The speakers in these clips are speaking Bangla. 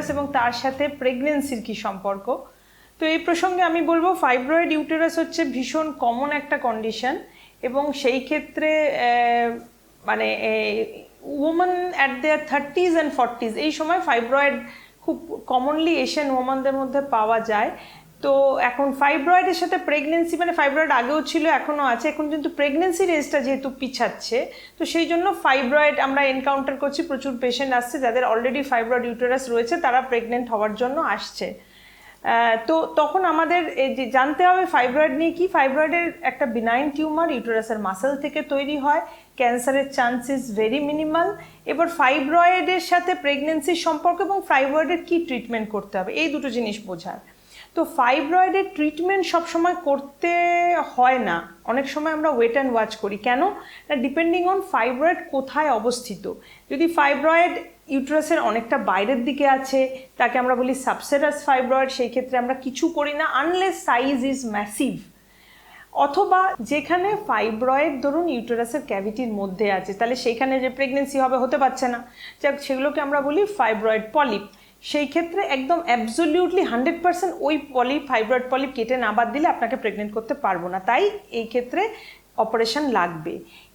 ইউটেরাস এবং তার সাথে প্রেগনেন্সির কি সম্পর্ক? তো এই প্রসঙ্গে আমি বলব ফাইব্রয়েড ইউটেরাস হচ্ছে ভীষণ কমন একটা কন্ডিশন এবং সেই ক্ষেত্রে মানে women at their thirties and forties এই সময় ফাইব্রয়েড খুব কমনলি এশিয়ান ওমানদের মধ্যে পাওয়া যায়। তো এখন ফাইব্রয়েডের সাথে প্রেগনেন্সি মানে ফাইব্রয়েড আগেও ছিল, এখনও আছে। এখন কিন্তু প্রেগনেন্সি এজটা যেহেতু পিছাচ্ছে, তো সেই জন্য ফাইব্রয়েড আমরা এনকাউন্টার করছি, প্রচুর পেশেন্ট আসছে যাদের অলরেডি ফাইব্রয়েড ইউটেরাস রয়েছে, তারা প্রেগনেন্ট হওয়ার জন্য আসছে। তো তখন আমাদের এই যে জানতে হবে ফাইব্রয়েড নিয়ে কি ফাইব্রয়েডের একটা বিনাইন টিউমার ইউটেরাসের মাসেল থেকে তৈরি হয় ক্যান্সারের চান্সেস ভেরি মিনিমাল এবার ফাইব্রয়েডের সাথে প্রেগনেন্সির সম্পর্ক এবং ফাইব্রয়েডের কি ট্রিটমেন্ট করতে হবে, এই দুটো জিনিস বোঝার। তো ফাইব্রয়েডের ট্রিটমেন্ট সবসময় করতে হয় না। অনেক সময় আমরা ওয়েট অ্যান্ড ওয়াচ করি। কেন? না ডিপেন্ডিং অন ফাইব্রয়েড কোথায় অবস্থিত। যদি ফাইব্রয়েড ইউট্রাসের অনেকটা বাইরের দিকে আছে, তাকে আমরা বলি সাবসেরাস ফাইব্রয়েড সেই ক্ষেত্রে আমরা কিছু করি না আনলেস সাইজ ইজ ম্যাসিভ অথবা যেখানে ফাইব্রয়েড ধরুন ইউটেরাসের ক্যাভিটির মধ্যে আছে, তাহলে সেইখানে যে প্রেগনেন্সি হবে হতে পারছে না। যাক, সেগুলোকে আমরা বলি ফাইব্রয়েড পলিপ সেই ক্ষেত্রে একদম অ্যাবসোলিউটলি হান্ড্রেড পার্সেন্ট ওই পলি ফাইব্রয়েড পলি কেটে না বাদ দিলে আপনাকে প্রেগনেন্ট করতে পারব না। তাই এই ক্ষেত্রে অপারেশন লাগবে।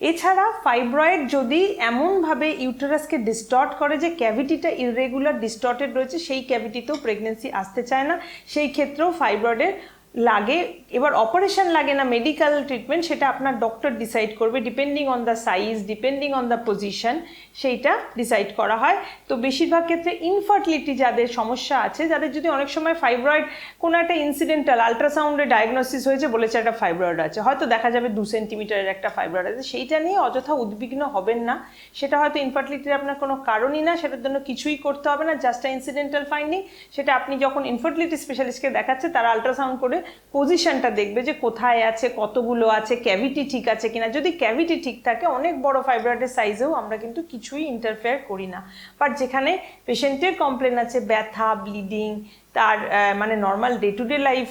এছাড়া ফাইব্রয়েড যদি এমনভাবে ইউটেরাসকে ডিস্টর্ট করে যে ক্যাভিটিটা ইরেগুলার ডিস্টর্টেড রয়েছে, সেই ক্যাভিটিতেও প্রেগনেন্সি আসতে চায় না। সেই ক্ষেত্রেও ফাইব্রয়েডের লাগে, এবার অপারেশন লাগে না মেডিকেল ট্রিটমেন্ট সেটা আপনার ডক্টর ডিসাইড করবে depending on the size depending on the position সেইটা ডিসাইড করা হয়। তো বেশিরভাগ ক্ষেত্রে ইনফার্টিলিটি যাদের সমস্যা আছে, যাদের যদি অনেক সময় ফাইব্রয়েড কোনো একটা ইনসিডেন্টাল আলট্রাসাউন্ডে ডায়াগনোসিস হয়েছে, বলেছে একটা ফাইব্রয়েড আছে, হয়তো দেখা যাবে দু সেন্টিমিটারের একটা ফাইব্রয়েড আছে, সেইটা নিয়ে অযথা উদ্বিগ্ন হবেন না। সেটা হয়তো ইনফার্টিলিটির আপনার কোনো কারণই না, সেটার জন্য কিছুই করতে হবে না জাস্ট ইনসিডেন্টাল ফাইন্ডিং সেটা আপনি যখন ইনফার্টিলিটি স্পেশালিস্টকে দেখাচ্ছে, তারা আলট্রাসাউন্ড করে পজিশনটা দেখবে যে কোথায় আছে, কতগুলো আছে ক্যাভিটি ঠিক আছে কিনা। যদি ক্যাভিটি ঠিক থাকে, অনেক বড় ফাইব্রয়েডের সাইজেও আমরা কিন্তু কিছুই ইন্টারফেয়ার করি না। বাট যেখানে পেশেন্টের কমপ্লেন আছে, ব্যথা ব্লিডিং তার মানে normal day to day life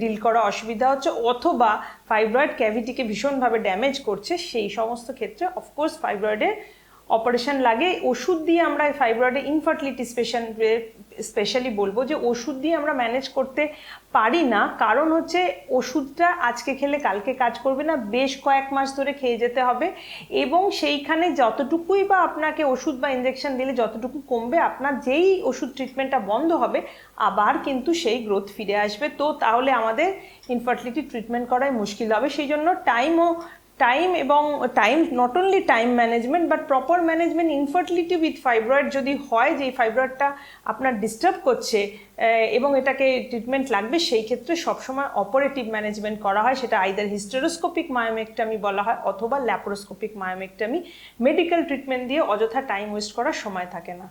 deal করা অসুবিধা হচ্ছে, অথবা ফাইব্রয়েড ক্যাভিটিকে ভীষণভাবে ড্যামেজ করছে, সেই সমস্ত ক্ষেত্রে অফকোর্স ফাইব্রয়েডের অপারেশন লাগে। ওষুধ দিয়ে আমরা ফাইব্রয়েডের ইনফার্টিলিটি স্পেশাল স্পেশালি বলব যে ওষুধ দিয়ে আমরা ম্যানেজ করতে পারি না। কারণ হচ্ছে ওষুধটা আজকে খেলে কালকে কাজ করবে না, বেশ কয়েক মাস ধরে খেয়ে যেতে হবে এবং সেইখানে যতটুকুই বা আপনাকে ওষুধ বা ইঞ্জেকশন দিলে যতটুকু কমবে, আপনার যেই ওষুধ ট্রিটমেন্টটা বন্ধ হবে, আবার কিন্তু সেই গ্রোথ ফিরে আসবে। তো তাহলে আমাদের ইনফার্টিলিটি ট্রিটমেন্ট করাই মুশকিল হবে। সেই জন্য টাইমও টাইম এবং time not only time management but proper management infertility with fibroid যদি হয় যে ফাইব্রয়েডটা আপনার ডিস্টার্ব করছে এবং এটাকে ট্রিটমেন্ট লাগবে, সেই ক্ষেত্রে সবসময় অপারেটিভ ম্যানেজমেন্ট করা হয়। সেটা আইদার হিস্টেরোস্কোপিক মায়োমেক্টামি বলা হয়, অথবা ল্যাপারোস্কোপিক মায়োমেক্টামি মেডিকেল ট্রিটমেন্ট দিয়ে অযথা টাইম ওয়েস্ট করার সময় থাকে না।